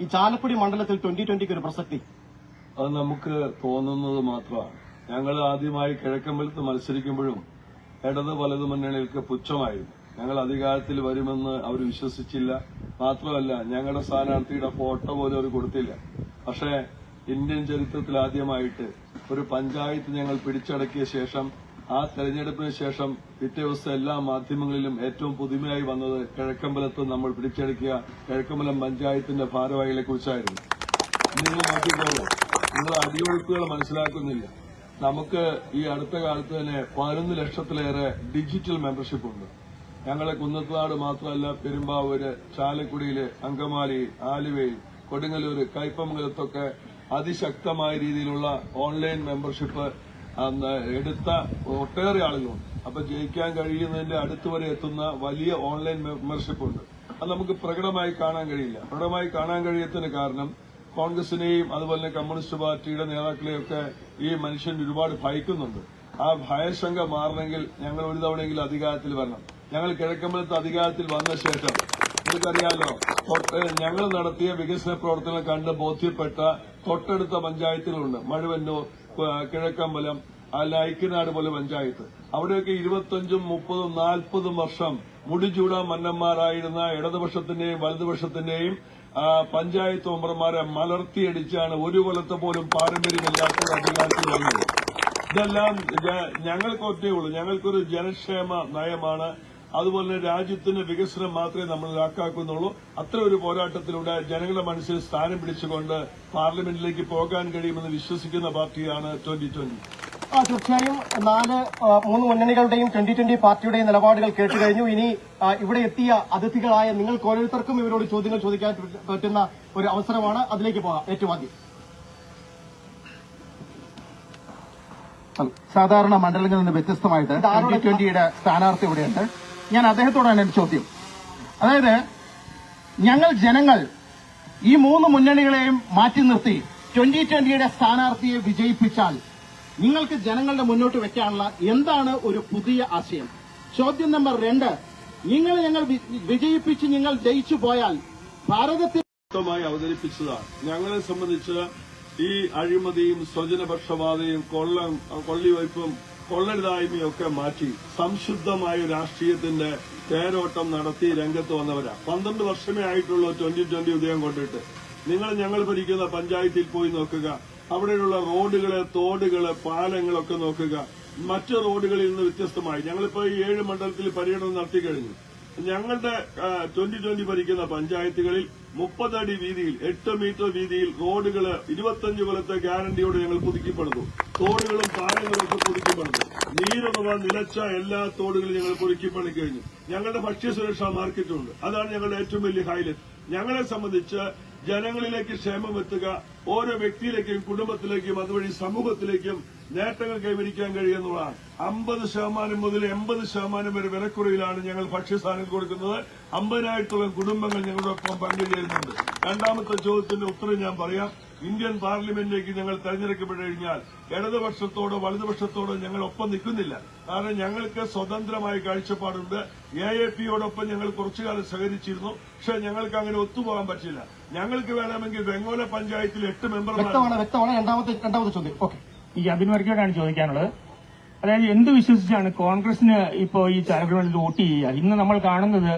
ഈ ചാലക്കുടി മണ്ഡലത്തിൽ ട്വന്റി ട്വന്റിക്ക് ഒരു പ്രസക്തി. അത് നമുക്ക് തോന്നുന്നത് മാത്രമാണ്. ഞങ്ങൾ ആദ്യമായി കിഴക്കമ്പലത്ത് മത്സരിക്കുമ്പോഴും ഇടത് വലത് മുന്നണികൾക്ക് പുച്ഛമായിരുന്നു. ഞങ്ങൾ അധികാരത്തിൽ വരുമെന്ന് അവർ വിശ്വസിച്ചില്ല. മാത്രമല്ല ഞങ്ങളുടെ സ്ഥാനാർത്ഥിയുടെ ഫോട്ടോ പോലും അവർ കൊടുത്തില്ല. പക്ഷേ ഇന്ത്യൻ ചരിത്രത്തിൽ ആദ്യമായിട്ട് ഒരു പഞ്ചായത്ത് ഞങ്ങൾ പിടിച്ചടക്കിയ ശേഷം ആ തെരഞ്ഞെടുപ്പിന് ശേഷം പിറ്റേ ദിവസം എല്ലാ മാധ്യമങ്ങളിലും ഏറ്റവും പുതുമയായി വന്നത് കിഴക്കമ്പലത്ത് നമ്മൾ പിടിച്ചടക്കിയ കിഴക്കമ്പലം പഞ്ചായത്തിന്റെ ഭാരവാഹികളെ കുറിച്ചായിരുന്നു. നിങ്ങൾ മാറ്റിക്കോളൂ നിങ്ങൾ അടിയൊഴുക്കുകൾ മനസ്സിലാക്കുന്നില്ല. നമുക്ക് ഈ അടുത്ത കാലത്ത് തന്നെ പതിനൊന്ന് ലക്ഷത്തിലേറെ ഡിജിറ്റൽ മെമ്പർഷിപ്പ് ഉണ്ട്. ഞങ്ങളെ കുന്നത്തുനാട് മാത്രമല്ല പെരുമ്പാവൂര് ചാലക്കുടിയിൽ അങ്കമാലി ആലുവയിൽ കൊടുങ്ങല്ലൂർ കൈപ്പമംഗലത്തൊക്കെ അതിശക്തമായ രീതിയിലുള്ള ഓൺലൈൻ മെമ്പർഷിപ്പ് അന്ന് എടുത്ത ഒട്ടേറെ ആളുകളുണ്ട്. അപ്പൊ ജയിക്കാൻ കഴിയുന്നതിന്റെ അടുത്തുവരെ എത്തുന്ന വലിയ ഓൺലൈൻ മെമ്പർഷിപ്പ് ഉണ്ട്. അത് നമുക്ക് പ്രകടമായി കാണാൻ കഴിയില്ല. പ്രകടമായി കാണാൻ കഴിയത്തിന് കാരണം കോൺഗ്രസിനെയും അതുപോലെ തന്നെ കമ്മ്യൂണിസ്റ്റ് പാർട്ടിയുടെ നേതാക്കളെയൊക്കെ ഈ മനുഷ്യൻ ഒരുപാട് ഭയക്കുന്നുണ്ട്. ആ ഭയശങ്ക മാറണമെങ്കിൽ ഞങ്ങൾ ഒരു തവണയെങ്കിലും അധികാരത്തിൽ വരണം. ഞങ്ങൾ കിഴക്കമ്പലത്ത് അധികാരത്തിൽ വന്ന ശേഷം നിങ്ങൾക്കറിയാലോ ഞങ്ങൾ നടത്തിയ വികസന പ്രവർത്തനങ്ങൾ കണ്ട് ബോധ്യപ്പെട്ട തൊട്ടടുത്ത പഞ്ചായത്തുകളുണ്ട്. മഴുവന്നൂർ കിഴക്കമ്പലം അല്ല ഐക്യനാട് പോലെ പഞ്ചായത്ത്. അവിടെയൊക്കെ ഇരുപത്തഞ്ചും മുപ്പതും നാൽപ്പതും വർഷം മുടിചൂടാൻ മന്നന്മാരായിരുന്ന ഇടതുപക്ഷത്തിന്റെയും വലതുപക്ഷത്തിന്റെയും പഞ്ചായത്ത് മെമ്പർമാരെ മലർത്തിയടിച്ചാണ് ഒരു കൊല്ലത്തെ പോലും പാരമ്പര്യമില്ലാത്ത അധികാരത്തിൽ വന്നത്. ഇതെല്ലാം ഞങ്ങൾക്കൊറ്റേ ഉള്ളൂ. ഞങ്ങൾക്കൊരു ജനക്ഷേമ നയമാണ് അതുപോലെ തന്നെ രാജ്യത്തിന്റെ വികസനം മാത്രമേ നമ്മൾ ഇതാക്കാക്കുന്നുള്ളൂ. അത്ര ഒരു പോരാട്ടത്തിലൂടെ ജനങ്ങളുടെ മനസ്സിൽ സ്ഥാനം പിടിച്ചുകൊണ്ട് പാർലമെന്റിലേക്ക് പോകാൻ കഴിയുമെന്ന് വിശ്വസിക്കുന്ന പാർട്ടിയാണ് ട്വന്റി ട്വന്റി. ആ തീർച്ചയായും. നാല് മൂന്ന് മുന്നണികളുടെയും ട്വന്റി ട്വന്റി പാർട്ടിയുടെയും നിലപാടുകൾ കേട്ട് കഴിഞ്ഞു ഇനി ഇവിടെ എത്തിയ അതിഥികളായ നിങ്ങൾക്ക് ഓരോരുത്തർക്കും ഇവരോട് ചോദ്യങ്ങൾ ചോദിക്കാൻ പറ്റുന്ന ഒരു അവസരമാണ്. അതിലേക്ക് പോകാം. ഏറ്റവും ആദ്യം സാധാരണ മണ്ഡലങ്ങളിൽ നിന്ന് വ്യത്യസ്തമായിട്ട് ട്വന്റി ട്വന്റിയുടെ സ്ഥാനാർത്ഥി ഇവിടെയുണ്ട്. ഞാൻ അദ്ദേഹത്തോടാണ് എന്റെ ചോദ്യം. അതായത് ഞങ്ങൾ ജനങ്ങൾ ഈ മൂന്ന് മുന്നണികളെയും മാറ്റി നിർത്തി ട്വന്റി ട്വന്റിയുടെ സ്ഥാനാർത്ഥിയെ വിജയിപ്പിച്ചാൽ നിങ്ങൾക്ക് ജനങ്ങളുടെ മുന്നോട്ട് വെക്കാനുള്ള എന്താണ് ഒരു പുതിയ ആശയം? ചോദ്യം നമ്പർ രണ്ട് നിങ്ങൾ ഞങ്ങൾ വിജയിപ്പിച്ച് നിങ്ങൾ ജയിച്ചു പോയാൽ ഭാരതത്തിൽ അവതരിപ്പിച്ചതാണ് ഞങ്ങളെ സംബന്ധിച്ച് ഈ അഴിമതിയും സ്വജനപക്ഷപാതയും കൊള്ളം കൊള്ളിവയ്പും കൊള്ളരുതായ്മയും ഒക്കെ മാറ്റി സംശുദ്ധമായ രാഷ്ട്രീയത്തിന്റെ തേരോട്ടം നടത്തി രംഗത്ത് വന്നവരാ. പന്ത്രണ്ട് വർഷമേ ആയിട്ടുള്ളൂ ട്വന്റി ട്വന്റി ഉദയം കൊണ്ടിട്ട്. നിങ്ങൾ ഞങ്ങൾ ഭരിക്കുന്ന പഞ്ചായത്തിൽ പോയി നോക്കുക. അവിടെയുള്ള റോഡുകൾ തോടുകൾ പാലങ്ങളൊക്കെ നോക്കുക. മറ്റു റോഡുകളിൽ നിന്ന് വ്യത്യസ്തമായി. ഞങ്ങളിപ്പോ ഈ ഏഴ് മണ്ഡലത്തിൽ പര്യടനം നടത്തി കഴിഞ്ഞു. ഞങ്ങളുടെ ട്വന്റി ട്വന്റി ഭരിക്കുന്ന പഞ്ചായത്തുകളിൽ മുപ്പതടി വീതിയിൽ എട്ട് മീറ്റർ വീതിയിൽ റോഡുകൾ ഇരുപത്തഞ്ച് കൊല്ലത്തെ ഗ്യാരണ്ടിയോട് ഞങ്ങൾ പുതുക്കിപ്പെടുന്നു തോടുകളും പാലങ്ങളും ഒക്കെ പുതുക്കിപ്പെടുന്നു നീരുറവ നിലച്ച എല്ലാ തോടുകളും ഞങ്ങൾ പുതുക്കിപ്പണി കഴിഞ്ഞു. ഞങ്ങളുടെ ഭക്ഷ്യസുരക്ഷാ മാർക്കറ്റുണ്ട് അതാണ് ഞങ്ങളുടെ ഏറ്റവും വലിയ ഹൈലൈറ്റ് ഞങ്ങളെ സംബന്ധിച്ച് ജനങ്ങളിലേക്ക് ക്ഷേമം എത്തുക ഓരോ വ്യക്തിയിലേക്കും കുടുംബത്തിലേക്കും അതുവഴി സമൂഹത്തിലേക്കും നേട്ടങ്ങൾ കൈവരിക്കാൻ കഴിയുന്നതാണ്. അമ്പത് ശതമാനം മുതൽ എൺപത് ശതമാനം വരെ വിലക്കുറവിലാണ് ഞങ്ങൾ ഭക്ഷ്യസാധനം കൊടുക്കുന്നത്. അമ്പതിനായിരത്തോളം കുടുംബങ്ങൾ ഞങ്ങളുടെ ഒപ്പം പങ്കുചേരുന്നുണ്ട്. രണ്ടാമത്തെ ചോദ്യത്തിന്റെ ഉത്തരം ഞാൻ പറയാം. ഇന്ത്യൻ പാർലമെന്റിലേക്ക് ഞങ്ങൾ തെരഞ്ഞെടുക്കപ്പെട്ട് കഴിഞ്ഞാൽ ഇടതുപക്ഷത്തോടോ വലതുപക്ഷത്തോടോ ഞങ്ങൾ ഒപ്പം നിൽക്കുന്നില്ല. കാരണം ഞങ്ങൾക്ക് സ്വതന്ത്രമായ കാഴ്ചപ്പാടുണ്ട്. എ എ പിയോടൊപ്പം ഞങ്ങൾ കുറച്ചുകാലം സഹകരിച്ചിരുന്നു. പക്ഷെ ഞങ്ങൾക്ക് അങ്ങനെ ഒത്തുപോകാൻ പറ്റില്ല. ഞങ്ങൾക്ക് വേണമെങ്കിൽ വെങ്ങോല പഞ്ചായത്തിൽ എട്ട് ഓക്കെ. ഈ ചോദിക്കാനുള്ളത്. അതായത് എന്ത് വിശ്വസിച്ചാണ് കോൺഗ്രസിന് ഇപ്പോ ഈ ചാലക്കുടിയിൽ വോട്ട് ചെയ്യുക? ഇന്ന് നമ്മൾ കാണുന്നത്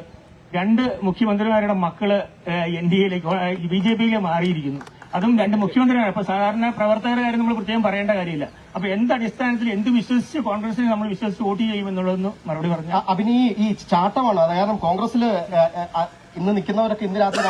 രണ്ട് മുഖ്യമന്ത്രിമാരുടെ മക്കൾ എൻ ഡി എയിലേക്ക് ബി ജെ പിയിലേക്ക് മാറിയിരിക്കുന്നു. അതും രണ്ട് മുഖ്യമന്ത്രിയാണ് അപ്പൊ സാധാരണ പ്രവർത്തകരുടെ കാര്യം നമ്മൾ പ്രത്യേകം പറയേണ്ട കാര്യമില്ല. അപ്പൊ എന്ത് അടിസ്ഥാനത്തിൽ എന്ത് വിശ്വസിച്ച് കോൺഗ്രസിനെ നമ്മൾ വിശ്വസിച്ച് വോട്ട് ചെയ്യും ചെയ്യുമെന്നുള്ളതെന്ന് മറുപടി പറഞ്ഞു. അഭിനീ ഈ ചാട്ടമാണ് അതായത് കോൺഗ്രസിൽ ഇന്ന് നിൽക്കുന്നവരൊക്കെ ഇന്ന് രാത്രി